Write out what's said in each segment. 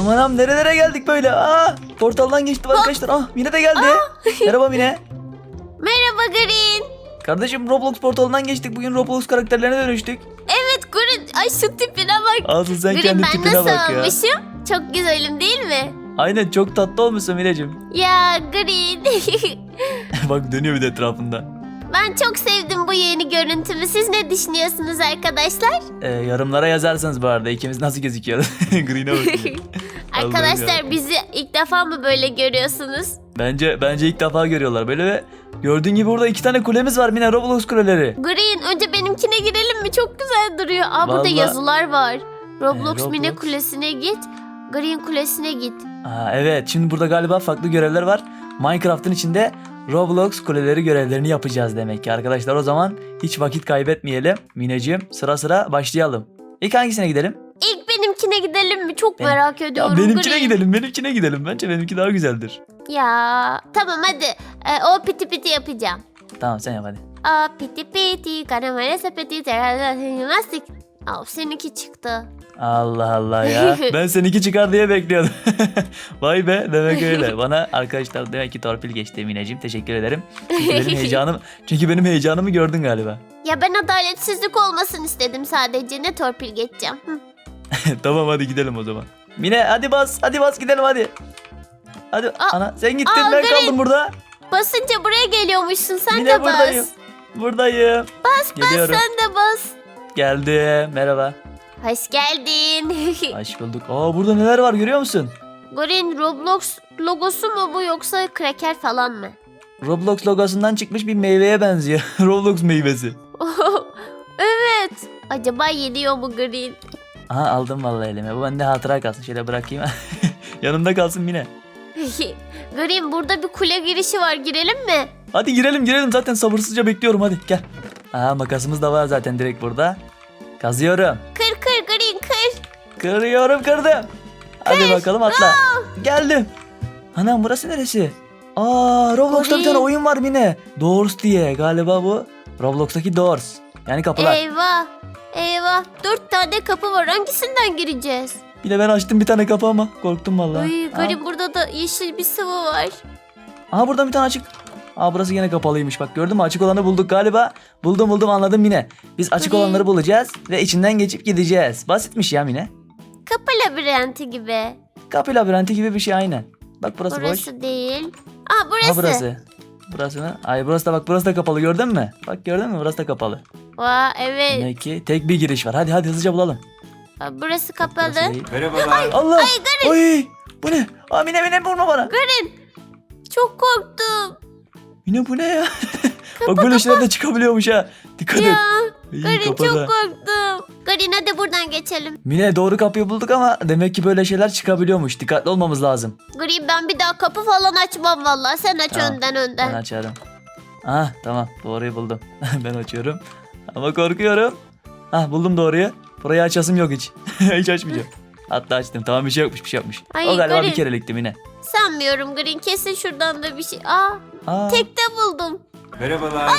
Aman am nerelere geldik böyle? Aa, portaldan geçtim arkadaşlar. Ah Mine de geldi. Merhaba Mine. Merhaba Green. Kardeşim Roblox portalından geçtik. Bugün Roblox karakterlerine dönüştük. Evet Green. Ay şu tipine bak. Asıl sen Green kendi ben tipine nasıl bak ya. olmuşum? Çok güzelim değil mi? Aynen çok tatlı olmuşsun Mineciğim. Ya Green. bak dönüyor bir de etrafında. Ben çok sevdim bu yeni görüntümü. Siz ne düşünüyorsunuz arkadaşlar? Ee, yorumlara yazarsanız bu arada ikimiz nasıl gözüküyoruz. Green'e bakın. arkadaşlar bizi ilk defa mı böyle görüyorsunuz? Bence bence ilk defa görüyorlar böyle ve gördüğün gibi burada iki tane kulemiz var Mine Roblox kuleleri. Green önce benimkine girelim mi? Çok güzel duruyor. Aa burada Vallahi- yazılar var. Roblox, Ee, Mine. Kulesi'ne git. Green Kulesi'ne git. Aa, evet şimdi burada galiba farklı görevler var. Minecraft'ın içinde Roblox kuleleri görevlerini yapacağız demek ki arkadaşlar. O zaman hiç vakit kaybetmeyelim. Mineciğim sıra sıra başlayalım. İlk hangisine gidelim? İlk benimkine gidelim mi? Çok Benim- merak Ya ediyorum. benimkine Green. gidelim, benimkine gidelim. Bence benimki daha güzeldir. Ya tamam hadi. Ee, o piti piti yapacağım. Tamam sen yap hadi. Aa piti piti karamele sepeti terasik. Aa seninki çıktı. Allah Allah ya. Ben seninki çıkar diye bekliyordum. Vay be demek öyle. Bana arkadaşlar demek ki torpil geçti Mineciğim. Teşekkür ederim. Çünkü benim heyecanım, çünkü benim heyecanımı gördün galiba. Ya ben adaletsizlik olmasın istedim sadece. Ne torpil geçeceğim. Hı. tamam hadi gidelim o zaman. Mine hadi bas hadi bas gidelim hadi. Hadi Aa, ana sen gittin aa, ben Green. kaldım burada. Basınca buraya geliyormuşsun. Sen Mine de bas. buradayım. Buradayım. Bas Geliyorum. bas sen de bas. Geldim merhaba. Hoş geldin. Hoş bulduk. Aa burada neler var görüyor musun? Green Roblox logosu mu bu yoksa kraker falan mı? Roblox logosundan çıkmış bir meyveye benziyor. Roblox meyvesi. evet. Acaba yeniyor mu Green? Aha aldım vallahi elime. Bu bende hatıra kalsın. Şöyle bırakayım. Yanımda kalsın Mine. Green burada bir kule girişi var. Girelim mi? Hadi girelim girelim zaten sabırsızca bekliyorum hadi gel. Aha makasımız da var zaten direkt burada. Kazıyorum. Kırıyorum kırdım. Hadi bakalım atla. Geldim. Anam burası neresi? Aa Roblox'ta bir tane oyun var Mine. Doors diye galiba bu. Roblox'taki Doors. Yani kapılar. Eyvah. Eyvah. Dört tane kapı var. Hangisinden gireceğiz? Bir de ben açtım bir tane kapı ama korktum vallahi. Uy, Aa, Green burada da yeşil bir sıvı var. Aha buradan bir tane açık. Aa burası yine kapalıymış bak gördün mü açık olanı bulduk galiba. Buldum buldum anladım Mine. Biz açık Tabii. olanları bulacağız ve içinden geçip gideceğiz. Basitmiş ya Mine. Kapı labirenti gibi. Kapı labirenti gibi bir şey aynen. Bak burası, Burası boş. değil. Aa burası. Ha burası. Burası mı? Ay burası da bak burası da kapalı gördün mü? Bak gördün mü burası da kapalı. Vaa evet. Demek ki tek bir giriş var. Hadi hadi hızlıca bulalım. Aa, Burası kapalı. Burası değil. Merhabalar. Allah! Oy! Bu ne? Aa Mine Mine vurma bana. Çok korktum. Mine bu ne ya? bak böyle şeyler de çıkabiliyormuş ha. Dikkat et. Ya. İyi, kapalı. çok korktum. Green hadi buradan geçelim. Mine doğru kapıyı bulduk ama demek ki böyle şeyler çıkabiliyormuş. Dikkatli olmamız lazım. Green ben bir daha kapı falan açmam vallahi. Sen aç Tamam, önden Ben önden. açarım. Ah tamam doğruyu buldum. ben açıyorum. Ama korkuyorum. Ah buldum doğruyu. Burayı açasım yok hiç. hiç açmayacağım. Hatta açtım. Tamam bir şey yokmuş bir şey yokmuş. Ay, o galiba garip. bir kerelikti Mine. Sanmıyorum Green. Kesin şuradan da bir şey. Aa Aa, tekte buldum. Merhabalar.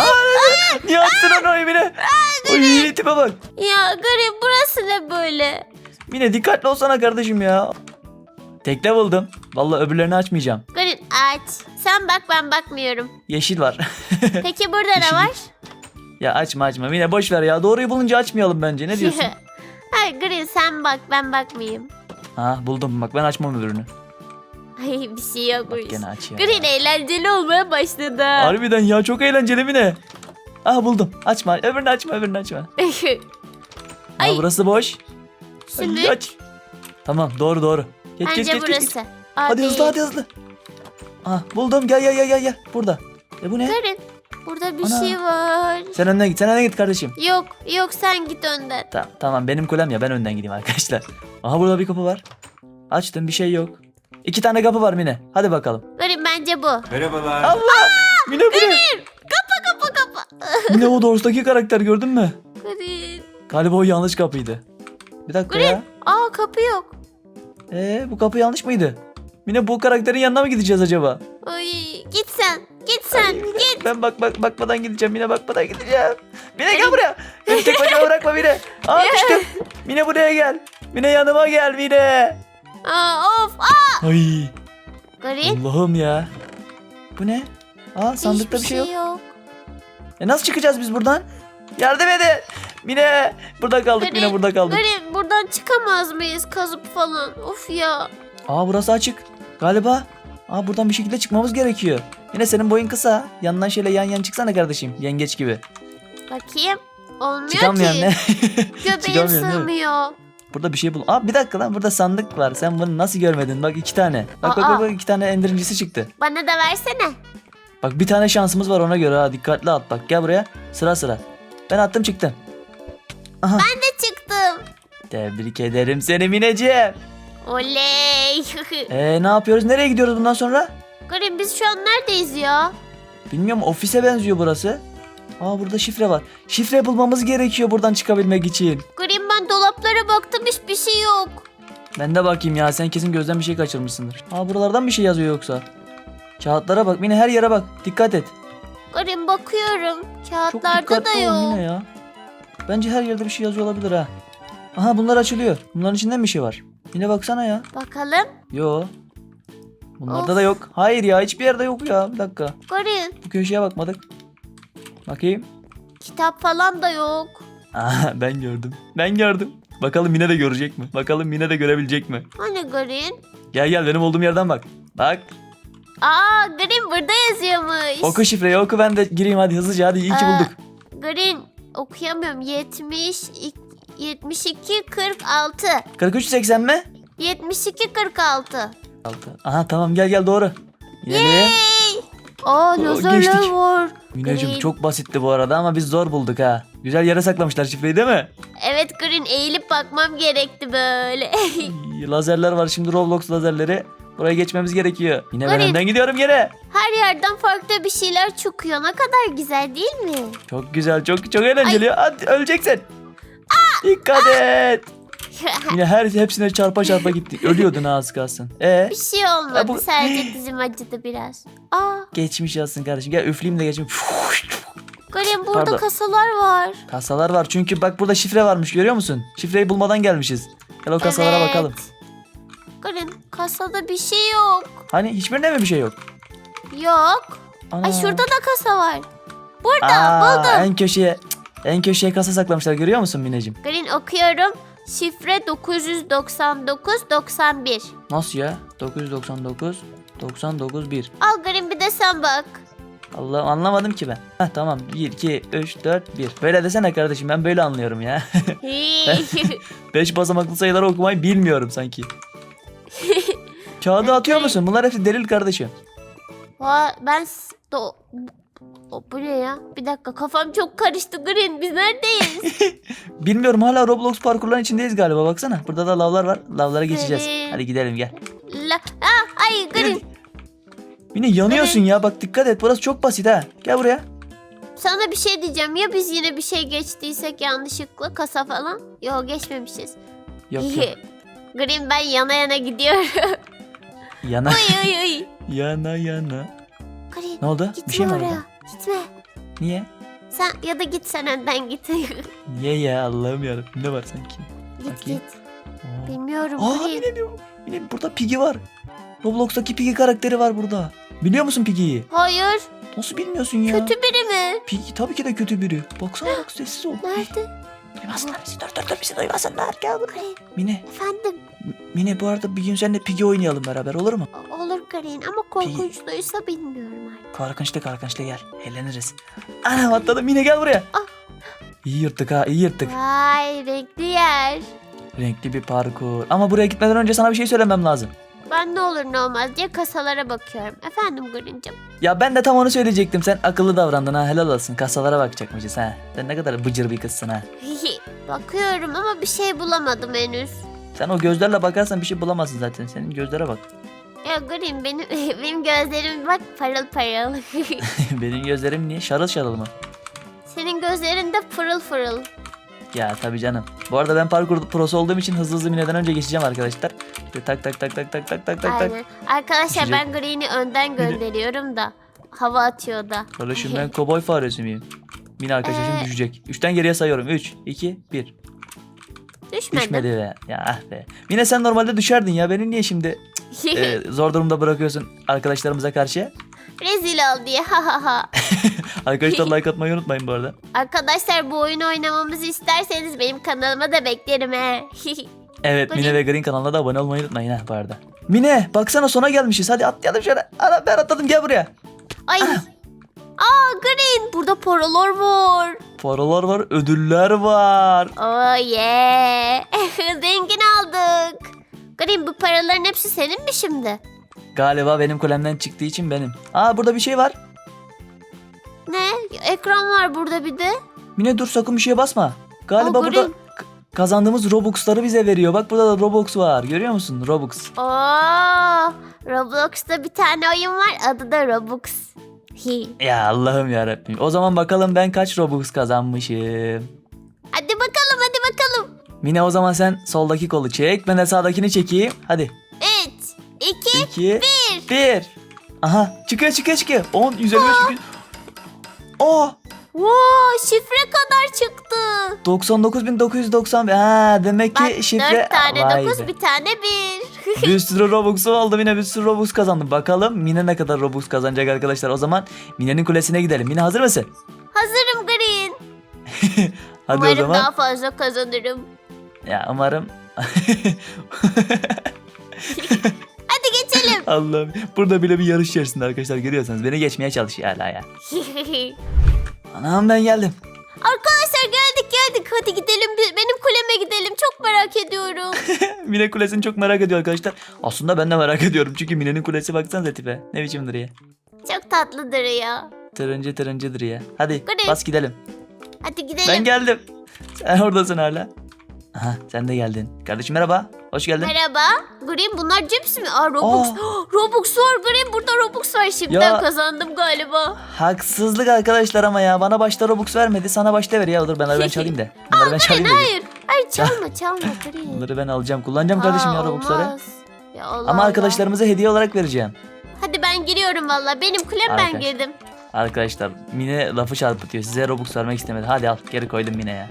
niye attın onu Mine? Oy tipe bak. Ya Green burası ne böyle? Mine dikkatli olsana kardeşim ya. Tekte buldum. Vallahi öbürlerini açmayacağım. Green aç. Sen bak ben bakmıyorum. Yeşil var. Peki burada ne Yeşil. var? ya açma açma. Mine boş ver ya. Doğruyu bulunca açmayalım bence. Ne diyorsun? Hayır Green sen bak ben bakmayayım. ha buldum. Bak ben açmam öbürünü. Ay bir şey yokmuş. Bak gene aç ya. Green eğlenceli olmaya başladı. Harbiden ya çok eğlenceli Mine. Ah buldum. Açma. Öbürünü açma. Öbürünü açma. Ay. burası boş. Şimdi Ay, aç. Tamam doğru doğru. Geç bence geç geç. geç, geç. burası. Aa, Hadi değil. hızlı hadi hızlı. Ah buldum gel gel gel gel gel. Burada. E bu ne? Green burada bir Ana. şey var. Sen önden git. Sen önden git kardeşim. Yok yok sen git önden. Tamam tamam benim kulem ya ben önden gideyim arkadaşlar. Aha burada bir kapı var. Açtım bir şey yok. İki tane kapı var Mine. Hadi bakalım. Green bence bu. Merhabalar. Allah! Mine bu ne? Kapı kapı. Mine o Doors'taki karakter gördün mü? Green. Galiba o yanlış kapıydı. Bir dakika ya. Aa kapı yok. Ee, bu kapı yanlış mıydı? Mine bu karakterin yanına mı gideceğiz acaba? Ay git sen. Git sen. Git. Ben bak bak bakmadan gideceğim. Mine bakmadan gideceğim. Mine gel buraya. Beni tek başına bırakma Mine. Aa düştüm. Mine buraya gel. Mine yanıma gel Mine. Aa Ay Green. Allah'ım ya. Bu ne? Aa sandıkta hiçbir bir şey yok. yok. E nasıl çıkacağız biz buradan? Yardım edin. Mine burada kaldık Mine Green, burada kaldık. Green buradan çıkamaz mıyız kazıp falan? Of ya. Aa burası açık. Galiba. Aa buradan bir şekilde çıkmamız gerekiyor. Yine senin boyun kısa. Yandan şöyle yan yan çıksana kardeşim. Yengeç gibi. Bakayım. Olmuyor Çıkamıyor ki. ne? Göbeğim Çıkamıyorsun, değil mi? sığmıyor. Burada bir şey bul. Aa bir dakika lan burada sandık var. Sen bunu nasıl görmedin? Bak iki tane. Bak bak Aa. bak, bak iki tane endirincisi çıktı. Bana da versene. Bak bir tane şansımız var ona göre ha. Dikkatli at bak. Gel buraya. Sıra sıra. Ben attım çıktım. Ne çıktım? Tebrik ederim seni Mineciğim. Oley. Ee ne yapıyoruz? Nereye gidiyoruz bundan sonra? Green biz şu an neredeyiz ya? Bilmiyorum ofise benziyor burası. Aa burada şifre var. Şifre bulmamız gerekiyor buradan çıkabilmek için. Green ben baktım hiçbir şey yok. Ben de bakayım ya sen kesin gözden bir şey kaçırmışsındır. Aa buralardan bir şey yazıyor yoksa. Kağıtlara bak Mine her yere bak. Dikkat et. Green bakıyorum. Çok Kağıtlarda dikkatli da ol yok. Mine ya. Bence her yerde bir şey yazıyor olabilir ha. Aha bunlar açılıyor. Bunların içinde bir şey var. Yine baksana ya. Bakalım. Yo. Bunlarda Of. da yok. Hayır ya hiçbir yerde yok ya. Bir dakika. Green Bu köşeye bakmadık. Bakayım. kitap falan da yok. Aa ben gördüm. Ben gördüm. Bakalım Mine de görecek mi? Bakalım Mine de görebilecek mi? Hani Green? Gel gel benim olduğum yerden bak. Bak. Aa Green burada yazıyormuş. Oku şifreyi oku ben de gireyim hadi hızlıca hadi iyi ki Aa. bulduk. Green okuyamıyorum. 70 72 46 4380 mi? 72 46. 6. Aha tamam gel gel doğru. Gidelim. Yay! Aa lazerler geçtik. var. Mineciğim Green. çok basitti bu arada ama biz zor bulduk ha. Güzel yere saklamışlar şifreyi değil mi? Evet Green eğilip bakmam gerekti böyle. İyi, Lazerler var şimdi Roblox lazerleri. Buraya geçmemiz gerekiyor. Yine ben Green. önden gidiyorum yere. Her yerden farklı bir şeyler çıkıyor. Ne kadar güzel değil mi? Çok güzel çok çok eğlenceli. Hadi öleceksin. Dikkat et. Yine her hepsine çarpa çarpa gitti. Ölüyordun ha az kalsın. E bir şey olmadı. Ya bu- Sadece dizim acıdı biraz. Aa geçmiş yazsın kardeşim. Gel üfleyeyim de geçeyim. Green burada Pardon. kasalar var. Kasalar var çünkü bak burada şifre varmış görüyor musun? Şifreyi bulmadan gelmişiz. Gel o kasalara Evet. bakalım. Green kasada bir şey yok. Hani hiçbirinde mi bir şey yok? Yok. Ana. Ay şurada da kasa var. Burada Aa, buldum. En köşeye en köşeye kasa saklamışlar görüyor musun Mineciğim? Green okuyorum. Şifre 999 91. Nasıl ya? 999 99 1. Al Green bir de sen bak. Allah anlamadım ki ben. Heh, tamam 1 2 3 4 1. Böyle desene kardeşim ben böyle anlıyorum ya. 5 basamaklı sayıları okumayı bilmiyorum sanki. Kağıdı atıyor musun? Bunlar hepsi delil kardeşim. Va, ben s- do, o, bu ne ya? Bir dakika kafam çok karıştı Green. Biz neredeyiz? Bilmiyorum hala Roblox parkurların içindeyiz galiba baksana. Burada da lavlar var. Lavlara geçeceğiz. Evet. Hadi gidelim gel. La, Aa, ay Green. Yine yanıyorsun ya bak dikkat et burası çok basit ha. Gel buraya. Sana bir şey diyeceğim. Ya biz yine bir şey geçtiysek yanlışlıkla kasa falan? Yok geçmemişiz. Yok yok. Green ben yana yana gidiyorum. Yana uy uy uy. yana yana. Green Ne oldu? gitme bir şey mi oraya. oldu? Gitme. Niye? Sen ya da git sen önden git. git Niye ya Allah'ım yarabbim ne var sanki? Bakayım. git. Aa. Bilmiyorum Aa Green. yine diyor. Yine burada Piggy var. Roblox'taki Piggy karakteri var burada. Biliyor musun Piggy'yi? Hayır. Nasıl bilmiyorsun ya? Kötü biri mi? Piggy tabii ki de kötü biri. Baksana bak sessiz ol. Nerede? Duymasınlar bizi dur dur dur bizi duymasınlar. Gel buraya. Mine, efendim. Mine bu arada bir gün seninle Piggy oynayalım beraber olur mu? O- Olur Green ama korkunçluysa bilmiyorum artık. Korkunçlu korkunçlu gel. Eğleniriz. Anam atladım Mine gel buraya. Ah. İyi yırttık ha iyi yırttık. Vay renkli yer. Renkli bir parkur. Ama buraya gitmeden önce sana bir şey söylemem lazım. Ben ne olur ne olmaz diye kasalara bakıyorum. Efendim Green'cim. Ya ben de tam onu söyleyecektim. Sen akıllı davrandın ha helal olsun. Kasalara bakacakmışız ha. Sen ne kadar bıcır bir kızsın ha. Bakıyorum ama bir şey bulamadım henüz. Sen o gözlerle bakarsan bir şey bulamazsın zaten. Senin gözlere bak. Ya Green benim benim gözlerim bak parıl parıl. Benim gözlerim niye? Şarıl şarıl mı? Senin gözlerin de pırıl pırıl. Ya tabii canım. Bu arada ben parkur prosu olduğum için hızlı hızlı Mine'den önce geçeceğim arkadaşlar. Böyle tak tak tak tak tak tak tak tak tak. Aynen. Arkadaşlar ben Green'i önden gönderiyorum da hava atıyor da. Kardeşim ben kovboy faresi miyim? Mine arkadaşlar şimdi Ee. düşecek. Üçten geriye sayıyorum. 3, 2, 1. Düşmedi. Düşmedi be. Ya ah be. Mine sen normalde düşerdin ya. Beni niye şimdi... E, zor durumda bırakıyorsun arkadaşlarımıza karşı. Rezil ol diye ha ha ha. Arkadaşlar like atmayı unutmayın bu arada. Arkadaşlar bu oyunu oynamamızı isterseniz benim kanalıma da beklerim he. Evet Mine ve Green kanalına da abone olmayı unutmayın ha bu arada. Mine baksana sona gelmişiz hadi atlayalım şöyle. Ana ben atladım gel buraya. Ay. Aa Green burada paralar var. Paralar var ödüller var. Oh yeah. Zengin aldık. Green bu paraların hepsi senin mi şimdi? Galiba benim kulemden çıktığı için benim. Aa burada bir şey var. Ne? Ekran var burada bir de. Mine dur sakın bir şeye basma. Galiba Aa, burada Green. kazandığımız Robux'ları bize veriyor. Bak burada da Robux var. Görüyor musun? Robux. Oo, Roblox'ta bir tane oyun var adı da Robux. Hi. Ya Allah'ım ya O zaman bakalım ben kaç Robux kazanmışım. Mine o zaman sen soldaki kolu çek. Ben de sağdakini çekeyim. Hadi. 3, 2, 2 1 Aha çıkıyor çıkıyor çıkıyor. 10 155 200. Oh Wow, şifre kadar çıktı. 99.990 ha demek ki Bak şifre 4 tane Vay 9 be. bir tane 1. bir sürü Robux'u aldım yine bir sürü Robux kazandım. Bakalım Mine ne kadar Robux kazanacak arkadaşlar. O zaman Mine'nin kulesine gidelim. Mine hazır mısın? Hazırım Green. Hadi Umarım o zaman. daha fazla kazanırım. Ya umarım. Hadi geçelim. Allah'ım. Burada bile bir yarış içerisinde arkadaşlar görüyorsanız. Beni geçmeye çalışıyor hala ya. Anam ben geldim. Arkadaşlar geldik geldik. Hadi gidelim. Biz- Benim kuleme gidelim. Çok merak ediyorum. Mine kulesini çok merak ediyor arkadaşlar. Aslında ben de merak ediyorum. Çünkü Mine'nin kulesi baksanıza tipe. Ne biçim duruyor. Çok tatlıdır ya. Tırıncı tırıncıdır ya. Hadi Hadi. bas gidelim. Hadi gidelim. Ben geldim. Sen oradasın hala. Aha sen de geldin. Kardeşim merhaba. Hoş geldin. Merhaba. Green bunlar cips mi? Aa Robux. Robux var Green burada Robux var. Şimdiden Ya. kazandım galiba. Haksızlık arkadaşlar ama ya. Bana başta Robux vermedi. Sana başta ver ya. Dur ben, ben çalayım da. Bunları ben çalayım da. Hayır. Hayır çalma çalma Green. Bunları ben alacağım. Kullanacağım kardeşim Aa, ya Robux'ları. olmaz. Ya Allah Ama Allah. arkadaşlarımıza hediye olarak vereceğim. Hadi ben giriyorum valla. Benim kulem ben Arkadaş. girdim. Arkadaşlar Mine lafı çarpıtıyor. Size Robux vermek istemedi. Hadi al geri koydum Mine ya.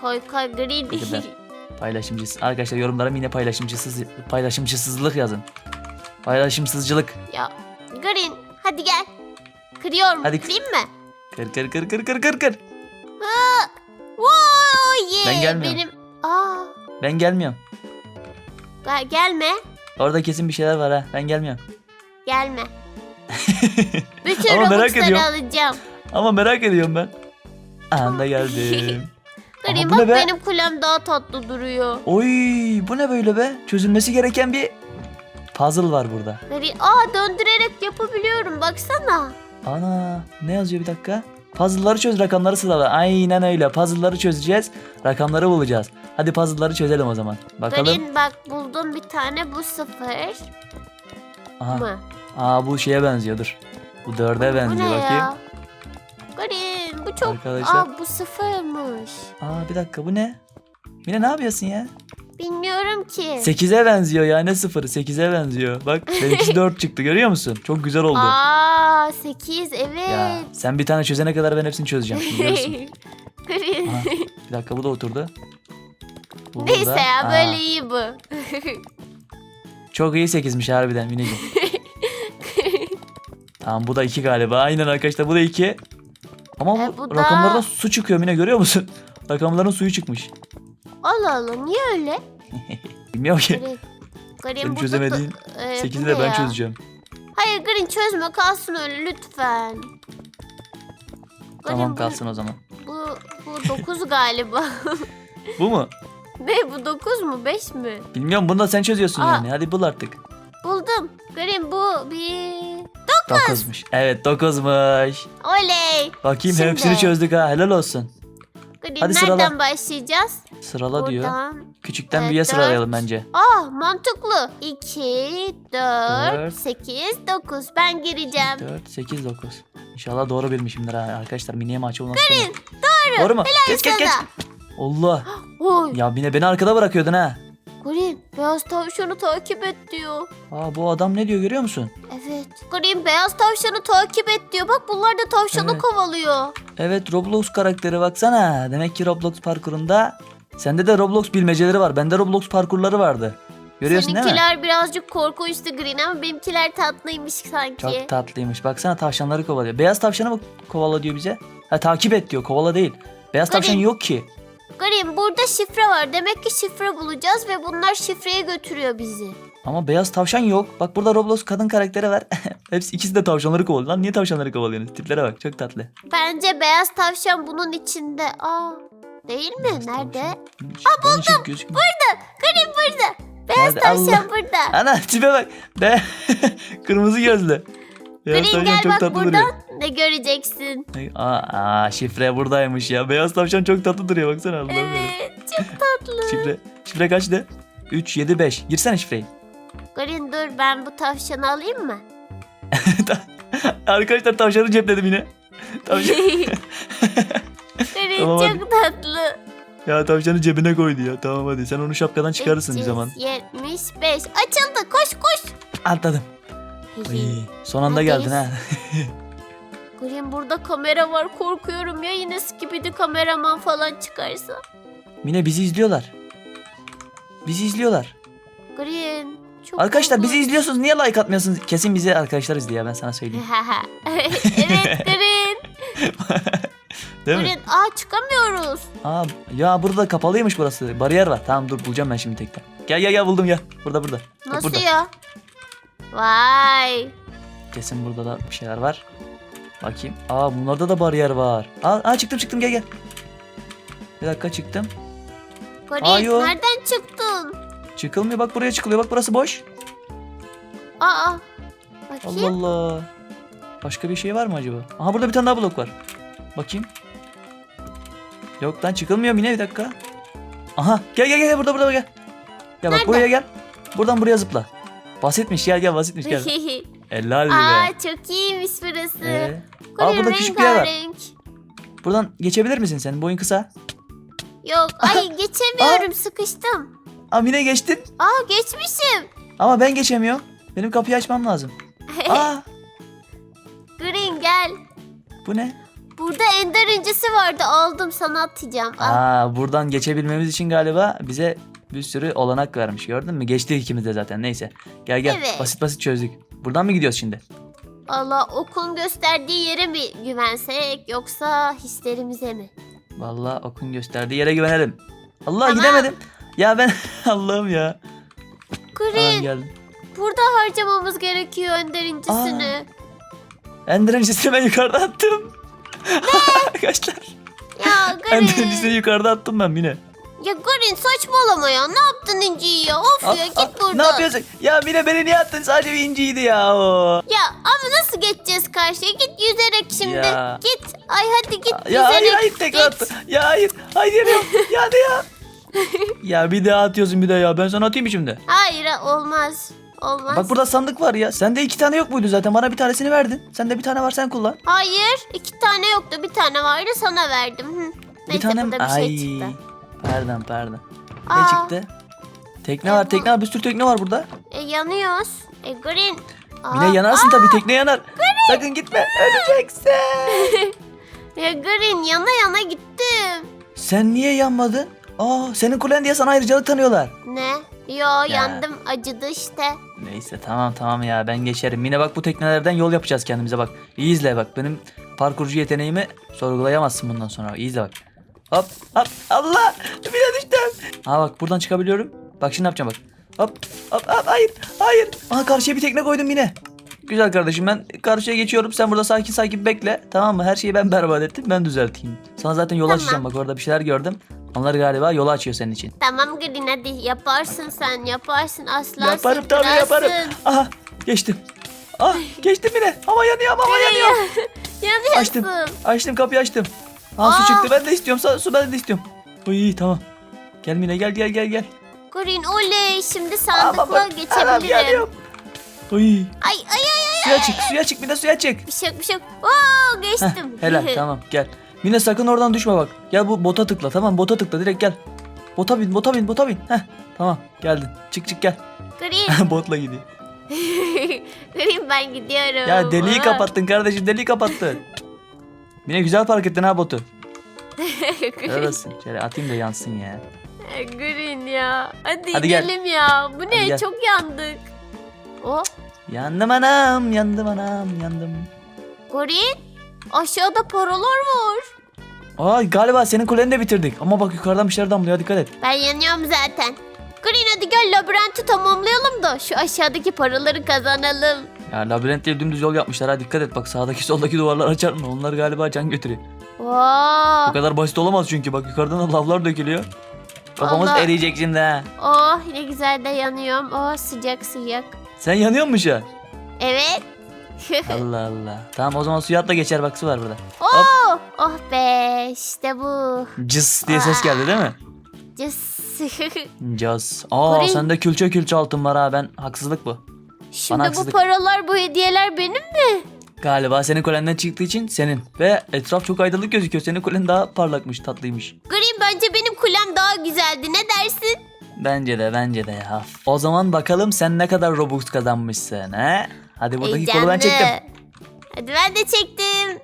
Koy koy Green. Paylaşımcısı. Arkadaşlar yorumlara Mine paylaşımcısız paylaşımcısızlık yazın. Paylaşımsızcılık. ya Green hadi gel. Kırıyorum. Hadi. Kırayım mı? Kır kır kır kır kır kır kır. Yeah. Ben gelmiyorum. Benim... Aa, Ben gelmiyorum. gel- gelme. Orada kesin bir şeyler var ha. Ben gelmiyorum. Gelme. Bütün Ama merak ediyorum. alacağım. Ama merak ediyorum ben. Anda geldim. Bu ne bak be? benim kulem daha tatlı duruyor. Oy bu ne böyle be? Çözülmesi gereken bir puzzle var burada. Green, aa döndürerek yapabiliyorum baksana. Ana ne yazıyor bir dakika? Puzzle'ları çöz rakamları sırala. Aynen öyle. Puzzle'ları çözeceğiz. Rakamları bulacağız. Hadi puzzle'ları çözelim o zaman. Bakalım. Green bak buldum bir tane bu sıfır Aha. mı? Aa bu şeye benziyor dur. Bu dörde Bu benziyor ne bakayım. ya? Bu çok... Arkadaşlar- Aa bu sıfırmış. Aa bir dakika bu ne? Mine ne yapıyorsun ya? Bilmiyorum ki. 8'e benziyor ya ne sıfırı 8'e benziyor. Bak benimkisi 4 çıktı görüyor musun? Çok güzel oldu. Aa 8 evet. Ya sen bir tane çözene kadar ben hepsini çözeceğim. Green. Aha, bir dakika bu da oturdu. Bu Neyse burada. ya Aa, böyle iyi bu. Çok iyi 8'miş harbiden Mineciğim. tamam bu da 2 galiba. Aynen arkadaşlar bu da 2. Ama E, bu, bu da- rakamlardan su çıkıyor Mine görüyor musun? Rakamların suyu çıkmış. Allah Allah niye öyle? Bilmiyorum ki. Green. Green Senin burada çözemediğin da- e, 8'i bu de ben ya? çözeceğim. Hayır Green çözme kalsın öyle lütfen. Tamam bu- kalsın o zaman. Bu, bu 9 galiba. Bu mu? ne bu 9 mu 5 mi? Bilmiyorum bunu da sen çözüyorsun Aa. yani. Hadi bul artık. Buldum. Green bu bir... 9'muş. Evet 9'muş. Oley. Bakayım Şimdi. hepsini çözdük ha. Helal olsun. Green Hadi nereden sırala. başlayacağız? Sırala diyor. Buradan. Küçükten Evet, büyüğe sıralayalım bence. Aa mantıklı. 2, 4, Dört. 8, 9. Ben gireceğim. 4, 8, 9. İnşallah doğru bilmişimdir ha. Arkadaşlar miniye maçı olmaz. Doğru. Doğru mu? Geç geç geç. Sana. Allah. Oy. Ya yine beni arkada bırakıyordun ha. Green beyaz tavşanı takip et diyor. Aa bu adam ne diyor görüyor musun? Evet. Green beyaz tavşanı takip et diyor. Bak bunlar da tavşanı Evet. kovalıyor. Evet Roblox karakteri baksana. Demek ki Roblox parkurunda sende de Roblox bilmeceleri var. Bende Roblox parkurları vardı. Görüyorsun değil mi? Seninkiler birazcık korkunçtu Green ama benimkiler tatlıymış sanki. Çok tatlıymış. Baksana tavşanları kovalıyor. Beyaz tavşanı mı kovala diyor bize? Ha takip et diyor. Kovala değil. Beyaz Garip. tavşan yok ki. Green burada şifre var. Demek ki şifre bulacağız ve bunlar şifreye götürüyor bizi. Ama beyaz tavşan yok. Bak burada Roblox kadın karakteri var. Hepsi ikisi de tavşanları kovalıyor. Lan niye tavşanları kovalıyorsunuz? Tiplere bak. Çok tatlı. Bence beyaz tavşan bunun içinde. Aa, değil mi? Beyaz Nerede? Ha buldum. Burada. Green burada. Beyaz Nerede? tavşan Allah. burada. Ana tipe bak. Be Kırmızı gözlü. Beyaz Green tavşan gel çok bak tatlı buradan duruyor. Ne göreceksin. Aa, şifre buradaymış ya. Beyaz tavşan çok tatlı duruyor baksana. Allah'ım. Evet çok tatlı. Şifre. Şifre kaçtı? 3, 7, 5. Girsene şifreyi. Green dur ben bu tavşanı alayım mı? Arkadaşlar tavşanı cepledim yine. Tavşan. Green Tamam, hadi. çok tatlı. ya tavşanı cebine koydu ya. Tamam hadi sen onu şapkadan çıkarırsın bir zaman. 375. Açıldı koş koş. Atladım. Ay, son anda geldin ha. Green burada kamera var korkuyorum ya yine skibidi kameraman falan çıkarsa. Mine bizi izliyorlar. Bizi izliyorlar. Green çok Arkadaşlar bizi korkunç. izliyorsunuz. Niye like atmıyorsunuz? Kesin bizi arkadaşlar izliyor ben sana söyleyeyim. evet Green. Değil mi? Green aa çıkamıyoruz. Aa, ya burada kapalıymış burası. Bariyer var. Tamam dur bulacağım ben şimdi tekrar. Gel gel gel buldum gel. Burada burada. Nasıl burada. ya? Vay. Kesin burada da bir şeyler var. Bakayım. Aa bunlarda da bariyer var. Aa, aa çıktım çıktım gel gel. Bir dakika çıktım. Yo. nereden çıktın? Çıkılmıyor bak buraya çıkılıyor. Bak burası boş. Aa. Bakayım. Allah Allah. Başka bir şey var mı acaba? Aha burada bir tane daha blok var. Bakayım. Yok lan çıkılmıyor yine bir dakika. Aha gel gel gel burada burada gel. Gel bak Nerede? buraya gel. Buradan buraya zıpla. Basitmiş gel gel basitmiş gel. Helal Aa be. çok iyiymiş burası. Ee, aa burada küçük bir yer var. rengarenk. Buradan geçebilir misin sen? Boyun kısa. Yok ay geçemiyorum sıkıştım. Aa Mine geçtin. Aa geçmişim. Ama ben geçemiyorum. Benim kapıyı açmam lazım. Aa Green gel. bu ne? Burada ender incisi vardı aldım sana atacağım. Al. Aa buradan geçebilmemiz için galiba bize bir sürü olanak vermiş. Gördün mü? Geçtik ikimiz de zaten. Neyse. Gel gel. Evet. Basit basit çözdük. Buradan mı gidiyoruz şimdi? Allah okun gösterdiği yere mi güvensek yoksa hislerimize mi? Vallahi okun gösterdiği yere güvenelim. Allah Tamam. gidemedim. Ya ben Allah'ım ya. Green burada harcamamız gerekiyor ender incisini. Ender öncesini ben yukarıda attım. Arkadaşlar. Ya Green. öncesini yukarıda attım ben Mine. Ya Green saçmalama ya. Ne yaptın inciyi ya? Of ya git buradan. Ne yapıyorsun? Ya Mine beni niye attın? Sadece bir inciydi ya o. Ya ama nasıl geçeceğiz karşıya? Git yüzerek şimdi. Ya. Git. Ay hadi git Ya yüzerek. hayır hayır tekrar git. attı. Ya hayır. Hayır yemiyorum. ya hadi ya. ya bir daha atıyorsun bir daha ya. Ben sana atayım mı şimdi? Hayır olmaz. Olmaz. Bak burada sandık var ya. Sende iki tane yok muydu zaten? Bana bir tanesini verdin. Sende bir tane var sen kullan. Hayır. iki tane yoktu. Bir tane vardı sana verdim. Hı. Neyse bir tane burada bir Ay. şey çıktı. Pardon pardon. Ne Aa. çıktı? Tekne E, var. bu- Tekne var. Bir sürü tekne var burada. E yanıyoruz. E Green. Aa, Mine yanarsın tabii. Tekne yanar. Sakın gitme. Öleceksin. Ya Green yana yana gittim. Sen niye yanmadın? Aa, senin kulen diye sana ayrıcalık tanıyorlar. Ne? Yo yandım acıdı işte. Neyse tamam tamam ya ben geçerim. Mine bak bu teknelerden yol yapacağız kendimize bak. İyi izle bak benim parkurcu yeteneğimi sorgulayamazsın bundan sonra. İyi izle bak. Hop hop Allah Mine düştüm. Ha bak buradan çıkabiliyorum. Bak şimdi yapacağım bak. Hop hop hop hayır hayır. Aha karşıya bir tekne koydum yine. Güzel kardeşim ben karşıya geçiyorum. Sen burada sakin sakin bekle. Tamam mı? Her şeyi ben berbat ettim. Ben düzelteyim. Sana zaten yol Tamam. açacağım. Bak orada bir şeyler gördüm. Onlar galiba yolu açıyor senin için. Tamam Green hadi yaparsın sen yaparsın aslansın. Yaparım tabii kralsın. yaparım. Aha geçtim. Ah geçtim yine. Ama yanıyor ama yanıyor. Yanıyorsun. Açtım. Açtım kapıyı açtım. Aa, su Aa. çıktı ben de istiyorum. Su, su ben de istiyorum. İyi tamam. Gel Mine gel gel gel gel. Green oley şimdi sandıkla bak, anam geçebilirim. yanıyorum. Ay ay ay ay. Suya çık suya çık Mine suya çık. Bir şey yok bir şey yok. Oo Heh, geçtim. helal tamam gel. Mine sakın oradan düşme bak. Gel bu bota tıkla tamam bota tıkla direkt gel. Bota bin bota bin bota bin. Heh, tamam geldin. Çık çık gel. Green. Botla gidiyor. Green ben gidiyorum. Ya deliği kapattın kardeşim deliği kapattın. Mine güzel park ettin ha botu. Helal olsun. Şöyle atayım da yansın ya. Green ya. Hadi, Hadi gel. gidelim ya. Bu ne? gel. Çok yandık. Oh. Yandım anam, yandım anam, yandım. Green. Aşağıda paralar var. Aa galiba senin kuleni de bitirdik. Ama bak yukarıdan bir şeyler damlıyor dikkat et. Ben yanıyorum zaten. Green hadi gel labirenti tamamlayalım da şu aşağıdaki paraları kazanalım. Ya labirent değil dümdüz yol yapmışlar ha dikkat et bak sağdaki soldaki duvarlar açar mı? Onlar galiba can götürüyor. Wow. Bu kadar basit olamaz çünkü bak yukarıdan da lavlar dökülüyor. Kafamız Allah. eriyecek şimdi ha. Oh ne güzel de yanıyorum. Oh sıcak sıcak. Sen yanıyor musun şu an? Evet. Allah Allah. Tamam o zaman suya atla geçer bak su var burada. oh, oh be işte bu. Cıs diye ses geldi değil mi? Cıs. Caz. Aa Kore- sende külçe külçe altın var ha ben haksızlık bu. Şimdi bu haksızlık. paralar bu hediyeler benim mi? Galiba senin kulenden çıktığı için senin. Ve etraf çok aydınlık gözüküyor. Senin kulen daha parlakmış tatlıymış. Green bence benim kulem daha güzeldi. Ne dersin? Bence de bence de ya. O zaman bakalım sen ne kadar Robux kazanmışsın he? Hadi buradaki kolu ben çektim. Hadi ben de çektim.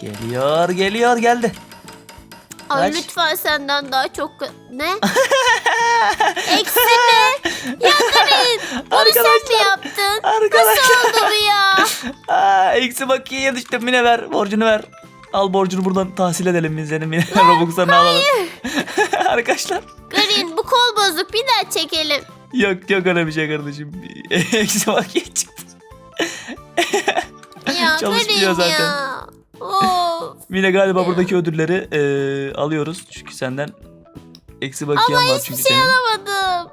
Geliyor geliyor geldi. Ay Kaç? lütfen senden daha çok... Ne? Eksi mi? Ya Green bunu sen mi Arkadaşlar. yaptın? Arkadaşlar. Nasıl oldu bu ya? Aa, eksi bakiyeye düştüm Mine ver borcunu ver. Al borcunu buradan tahsil edelim biz senin Mine Robux'larını alalım. Arkadaşlar. Green bu kol bozuk bir daha çekelim. Yok yok öyle bir şey kardeşim. Eksi bakiye çıktı. Ya Çalışmıyor Green zaten. ya. Of. Mine galiba buradaki ödülleri eee, alıyoruz. Çünkü senden eksi bakiyen Ama var çünkü şey senin. alamadım.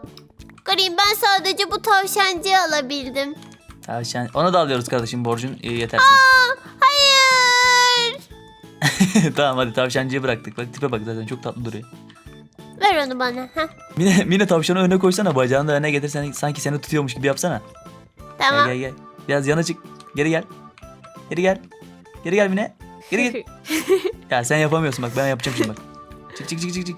Green ben sadece bu tavşancıyı alabildim. Tavşan. Onu da alıyoruz kardeşim borcun e, yetersiz. Aa, hayır. tamam hadi tavşancıyı bıraktık. Bak tipe bak zaten çok tatlı duruyor. Ver onu bana. Heh. Mine, Mine tavşanı öne koysana bacağını da öne getir sen, sanki seni tutuyormuş gibi yapsana. Tamam. Gel gel gel. Biraz yana çık. Geri gel. Geri gel. Geri gel Mine. Geri gel. ya sen yapamıyorsun bak ben yapacağım şimdi bak. Çık çık çık çık çık.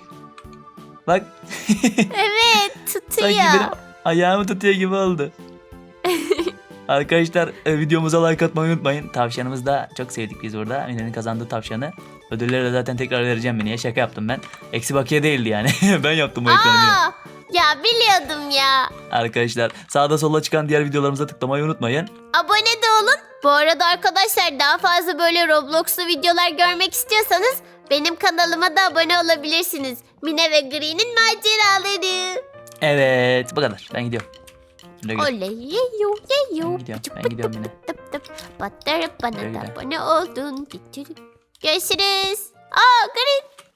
Bak. evet tutuyor. Sanki benim ayağımı tutuyor gibi oldu. Arkadaşlar e, videomuza like atmayı unutmayın. Tavşanımızı da çok sevdik biz burada. Mine'nin kazandığı tavşanı. Ödülleri de zaten tekrar vereceğim Mine'ye. Şaka yaptım ben. Eksi bakiye değildi yani. ben yaptım Mine. Aa, ya biliyordum ya. Arkadaşlar sağda sola çıkan diğer videolarımıza tıklamayı unutmayın. Abone de olun. Bu arada arkadaşlar daha fazla böyle Roblox'lu videolar görmek istiyorsanız benim kanalıma da abone olabilirsiniz. Mine ve Green'in maceraları. Evet bu kadar. Ben gidiyorum. Güle güle. Oley yeyo yeyo. Ben gidiyorum, ben gidiyorum yine. Tıp tıp. Batır bana Güle da güle. abone oldun. Görüşürüz. Aa Green